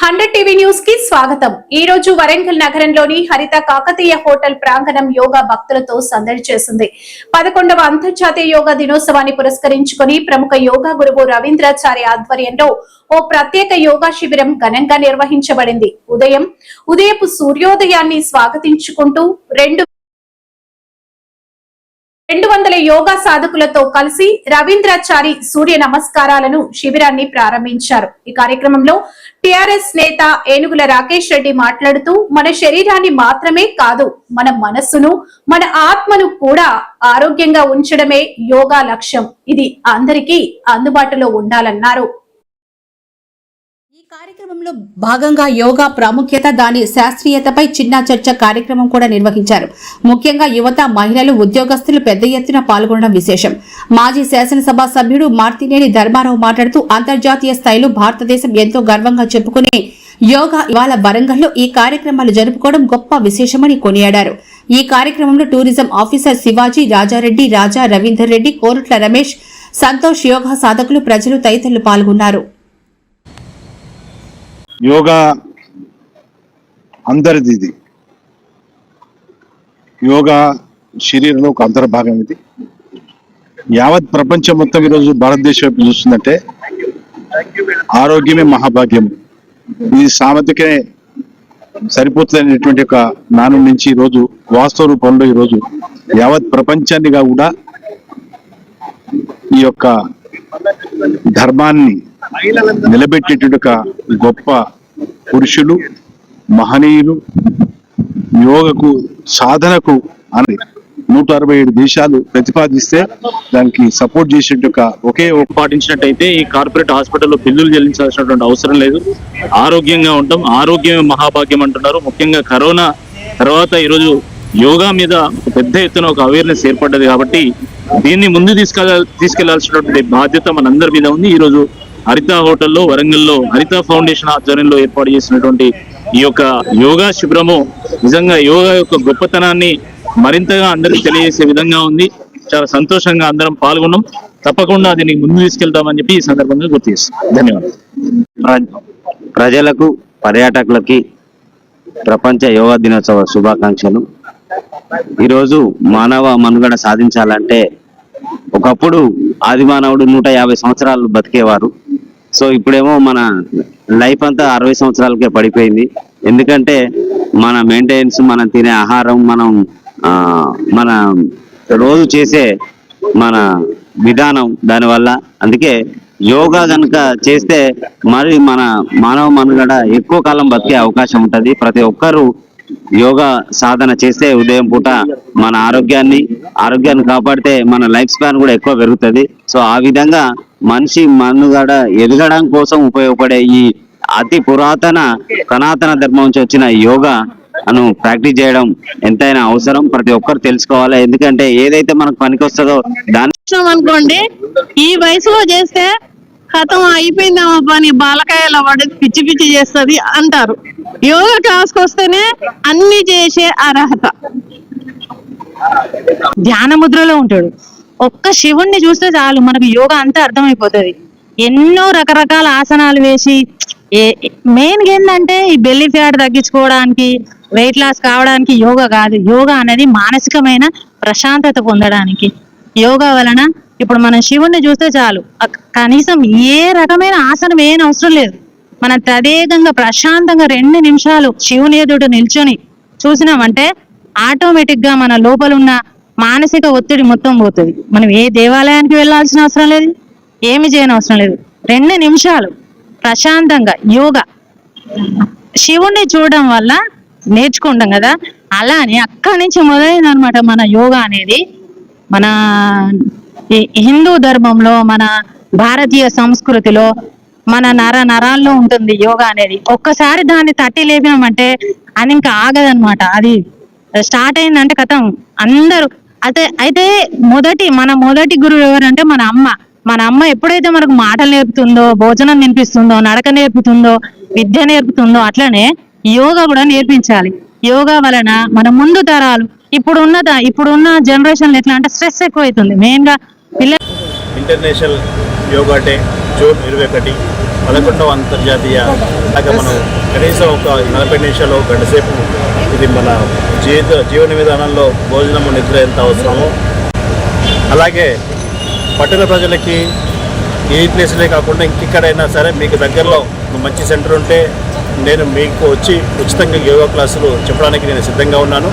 Hundred TV న్యూస్కి స్వాగతం. ఈ రోజు వరంగల్ నగరంలోని హరిత కాకతీయ హోటల్ ప్రాంగణం యోగా భక్తులతో సందడి చేసింది. పదకొండవ అంతర్జాతీయ యోగా దినోత్సవాన్ని పురస్కరించుకుని ప్రముఖ యోగా గురువు రవీంద్రాచార్య ఆధ్వర్యంలో ఓ ప్రత్యేక యోగా శిబిరం ఘనంగా నిర్వహించబడింది. ఉదయం ఉదయపు సూర్యోదయాన్ని స్వాగతించుకుంటూ రెండు రెండు వందల యోగా సాధకులతో కలిసి రవీంద్రాచారి సూర్య నమస్కారాలను శిబిరాన్ని ప్రారంభించారు. ఈ కార్యక్రమంలో టిఆర్ఎస్ నేత ఏనుగుల రాకేష్ రెడ్డి మాట్లాడుతూ మన శరీరాన్ని మాత్రమే కాదు మన మనస్సును మన ఆత్మను కూడా ఆరోగ్యంగా ఉంచడమే యోగా లక్ష్యం. ఇది అందరికీ అందుబాటులో ఉండాలన్నారు. కార్యక్రమంలో భాగంగా యోగా ప్రాముఖ్యత దాని శాస్త్రీయతపై చిన్న చర్చ కార్యక్రమం కూడా నిర్వహించారు. ముఖ్యంగా యువత మహిళలు ఉద్యోగస్తులు పెద్ద ఎత్తున పాల్గొనడం విశేషం. మాజీ శాసనసభ సభ్యుడు మార్తినేని ధర్మారావు మాట్లాడుతూ అంతర్జాతీయ స్థాయిలో భారతదేశం ఎంతో గర్వంగా చెప్పుకునే యోగా ఇవాళ వరంగల్లో ఈ కార్యక్రమాలు జరుపుకోవడం గొప్ప విశేషమని కొనియాడారు. ఈ కార్యక్రమంలో టూరిజం ఆఫీసర్ శివాజీ రాజారెడ్డి రాజా రవీందర్ రెడ్డి కోరుట్ల రమేష్ సంతోష్ యోగా సాధకులు ప్రజలు తదితరులు పాల్గొన్నారు. యోగా అందరిది ఇది. యోగా శరీరంలో ఒక అంతర్భాగం ఇది. యావత్ ప్రపంచం మొత్తం ఈరోజు భారతదేశం వైపు చూస్తుందంటే ఆరోగ్యమే మహాభాగ్యం. ఇది సామెతకే సరిపోతుందనేటువంటి ఒక నానం నుంచి ఈరోజు వాస్తవ రూపంలో ఈరోజు యావత్ ప్రపంచాన్నిగా కూడా ఈ యొక్క ధర్మాన్ని నిలబెట్టేటువంటి గొప్ప పురుషులు మహనీయులు యోగకు సాధనకు అని నూట అరవై ఏడు దేశాలు ప్రతిపాదిస్తే దానికి సపోర్ట్ చేసేట ఒకే పాటించినట్టయితే ఈ కార్పొరేట్ హాస్పిటల్లో బిల్లులు చెల్లించాల్సినటువంటి అవసరం లేదు. ఆరోగ్యంగా ఉంటాం. ఆరోగ్యమే మహాభాగ్యం అంటున్నారు. ముఖ్యంగా కరోనా తర్వాత ఈరోజు యోగా మీద పెద్ద ఎత్తున ఒక అవేర్నెస్ ఏర్పడ్డది కాబట్టి దీన్ని ముందు తీసుకెళ్ళ తీసుకెళ్ళాల్సినటువంటి బాధ్యత మనందరి మీద ఉంది. ఈరోజు హరిత హోటల్లో వరంగల్లో హరిత ఫౌండేషన్ ఆధ్వర్యంలో ఏర్పాటు చేసినటువంటి ఈ యొక్క యోగా శిబిరము నిజంగా యోగా యొక్క గొప్పతనాన్ని మరింతగా అందరికి తెలియజేసే విధంగా ఉంది. చాలా సంతోషంగా అందరం పాల్గొన్నాం. తప్పకుండా దీనికి ముందు తీసుకెళ్తామని చెప్పి ఈ సందర్భంగా గుర్తు చేస్తాం ధన్యవాదాలు. ప్ర- ప్రజలకు పర్యాటకులకి ప్రపంచ యోగా దినోత్సవ శుభాకాంక్షలు. ఈరోజు మానవ మనుగడ సాధించాలంటే ఒకప్పుడు ఆది మానవుడు నూట యాభై సంవత్సరాలు బతికేవారు. సో ఇప్పుడేమో మన లైఫ్ అంతా అరవై సంవత్సరాలకే పడిపోయింది. ఎందుకంటే మన మెయింటెనెన్స్ మనం తినే ఆహారం మనం మన రోజు చేసే మన విధానం దానివల్ల. అందుకే యోగా కనుక చేస్తే మరి మన మానవ మనుగడ ఎక్కువ కాలం బతికే అవకాశం ఉంటుంది. ప్రతి ఒక్కరూ యోగా సాధన చేస్తే ఉదయం పూట మన ఆరోగ్యాన్ని ఆరోగ్యాన్ని కాపాడితే మన లైఫ్ స్పాన్ కూడా ఎక్కువ పెరుగుతుంది. సో ఆ విధంగా మనిషి మనుగడ ఎదగడం కోసం ఉపయోగపడే ఈ అతి పురాతన సనాతన ధర్మం నుంచి వచ్చిన యోగా అను ప్రాక్టీస్ చేయడం ఎంతైనా అవసరం. ప్రతి ఒక్కరు తెలుసుకోవాలి. ఎందుకంటే ఏదైతే మనకు పనికొస్తుందో దాని అనుకోండి ఈ వయసులో చేస్తే కథం అయిపోయిందేమో పని బాలకాయల పడేది పిచ్చి పిచ్చి చేస్తుంది అంటారు. యోగా క్లాస్కి వస్తేనే అన్ని చేసే అర్హత. ధ్యాన ముద్రలో ఉంటాడు. ఒక్క శివుణ్ణి చూస్తే చాలు మనకు యోగా అంతా అర్థమైపోతుంది. ఎన్నో రకరకాల ఆసనాలు వేసి మెయిన్ ఏంటంటే ఈ బెల్లి ఫ్యాట్ తగ్గించుకోవడానికి వెయిట్ లాస్ కావడానికి యోగా కాదు. యోగా అనేది మానసికమైన ప్రశాంతత పొందడానికి. యోగా వలన ఇప్పుడు మనం శివుణ్ణి చూస్తే చాలు. కనీసం ఏ రకమైన ఆసనం ఏం అవసరం లేదు. మనం తదేకంగా ప్రశాంతంగా రెండు నిమిషాలు శివుని ఎదుట నిల్చొని చూసినామంటే ఆటోమేటిక్గా మన లోపల ఉన్న మానసిక ఒత్తిడి మొత్తం పోతుంది. మనం ఏ దేవాలయానికి వెళ్ళాల్సిన అవసరం లేదు. ఏమి చేయని అవసరం లేదు. రెండు నిమిషాలు ప్రశాంతంగా యోగా. శివుణ్ణి చూడడం వల్ల నేర్చుకుంటాం కదా. అలానే అక్కడి నుంచి మొదలైందనమాట మన యోగా అనేది. మన హిందూ ధర్మంలో మన భారతీయ సంస్కృతిలో మన నర నరాల్లో ఉంటుంది యోగా అనేది. ఒక్కసారి దాన్ని తట్టి లేపినామంటే అది ఇంకా ఆగదనమాట అది స్టార్ట్ అయిందంటే కథం అందరూ అయితే అయితే మొదటి మన మొదటి గురువు ఎవరంటే మన అమ్మ. మన అమ్మ ఎప్పుడైతే మనకు మాటలు నేర్పుతుందో భోజనం నేర్పిస్తుందో నడక నేర్పుతుందో విద్య నేర్పుతుందో అట్లనే యోగా కూడా నేర్పించాలి. యోగా వలన మన ముందు తరాలు ఇప్పుడున్న ద- ఇప్పుడున్న జనరేషన్ ఎట్లా అంటే స్ట్రెస్ ఎక్కువ అవుతుంది మెయిన్గా ఇంటర్నేషనల్ యోగా డే జూన్ ఇరవై ఒకటి పదకొండవ అంతర్జాతీయ అలాగే మనం కనీసం ఒక నలభై నిమిషాలు గంటసేపు గంట సేపు ఇది మన జీవిత జీవన విధానంలో భోజనము నిద్ర ఎంత అవసరమో. అలాగే పట్టణ ప్రజలకి ఏ ప్లేస్లే కాకుండా ఇంకెక్కడైనా సరే మీకు దగ్గరలో ఒక మంచి సెంటర్ ఉంటే నేను మీకు వచ్చి ఉచితంగా యోగా క్లాసులు చెప్పడానికి నేను సిద్ధంగా ఉన్నాను.